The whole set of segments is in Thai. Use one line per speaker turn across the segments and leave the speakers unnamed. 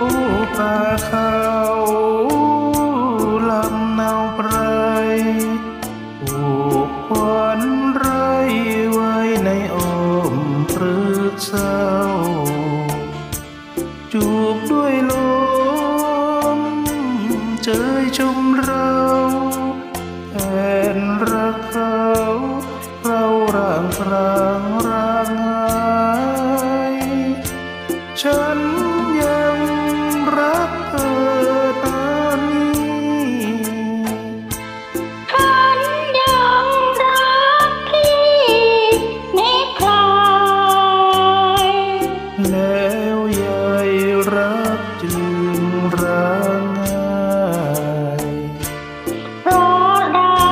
ป่าเขาลำเนาไพรผูกควันไรไว้ในอ้อมพฤกเศร้า จูบด้วยลมเจยชมเรา แล้วยายรักจึงร้างไห้
เพราะเรา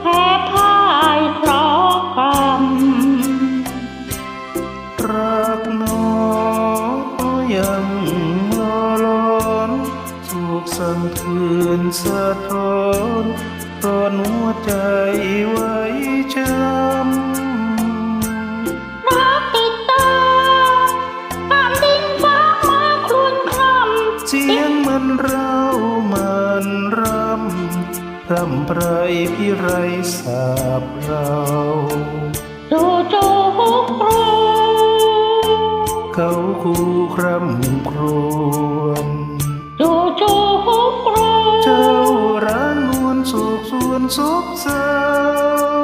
แพ้พ่ายเพราะกรรม
รักน้องยังลอล้อนสุขสั่งคืนสะท้อนร้อนหัวใจไว้ช้
รัำ
รำไรพี่ไรสาบเราำ
จู่จู่ฮุกครู
เขาคู่คร่ำครวญ
จู่จู่ฮุกครู
เจ้าร้างนวลสุขส่วนซบเศร้า
ข้า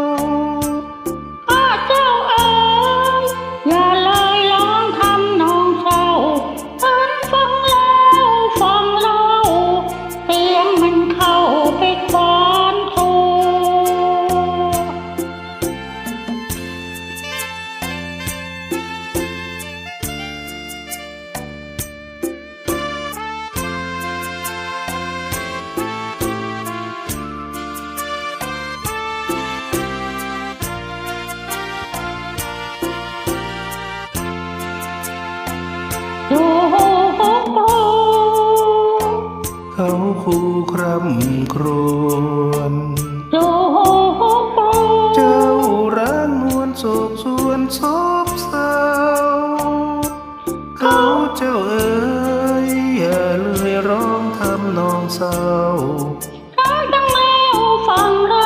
ำนองเศร้า ข้าต้งแมวฟังเรา